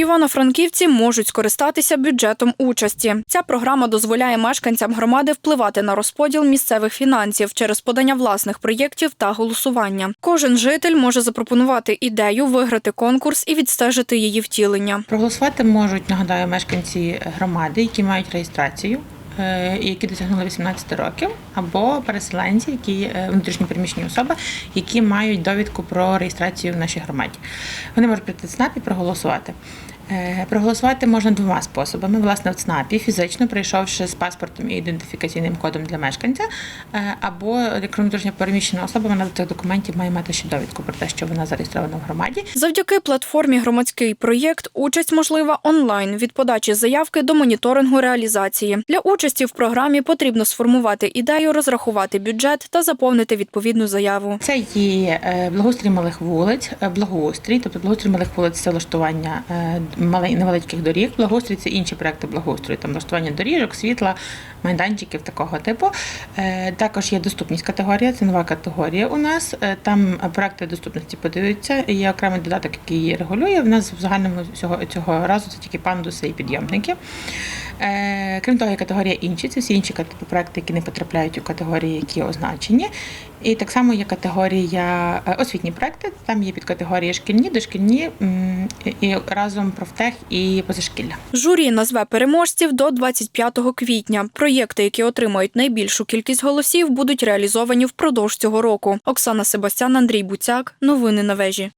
Івано-франківці можуть скористатися бюджетом участі. Ця програма дозволяє мешканцям громади впливати на розподіл місцевих фінансів через подання власних проєктів та голосування. Кожен житель може запропонувати ідею, виграти конкурс і відстежити її втілення. Проголосувати можуть, нагадаю, мешканці громади, які мають реєстрацію. Е, Які досягнули 18 років, або переселенці, які внутрішні внутрішньопереміщені особи, які мають довідку про реєстрацію в нашій громаді. Вони можуть прийти ЦНАП і проголосувати. Е, Проголосувати можна двома способами. Власне, в ЦНАПі, фізично прийшовши з паспортом і ідентифікаційним кодом для мешканця, е, або внутрішньо переміщена особа, вона до цих документів має мати ще довідку про те, що вона зареєстрована в громаді. Завдяки платформі Громадський проєкт участь можлива онлайн від подачі заявки до моніторингу реалізації. Для участі в програмі потрібно сформувати ідею, розрахувати бюджет та заповнити відповідну заяву. Це є е, благоустрій малих вулиць, благоустрій, тобто благоустрій малих вулиць це влаштування невеличких доріг. Благоустрій це інші проекти благоустрою, там влаштування доріжок, світла, майданчиків такого типу. Е, Також є доступність категорія, це нова категорія у нас. Е, Там проекти доступності подаються. Є окремий додаток, який її регулює. В нас в загальному цього, разу це тільки пандуси і підйомники. Е, Крім того, є категорія інші. Це всі інші проекти, які не потрапляють у категорії, які означені. І так само є категорія освітні проекти. Там є підкатегорії шкільні, дошкільні і разом профтех і позашкілля. Журі назве переможців до 25 квітня. Проєкти, які отримають найбільшу кількість голосів, будуть реалізовані впродовж цього року. Оксана Себастян, Андрій Буцяк. Новини на вежі.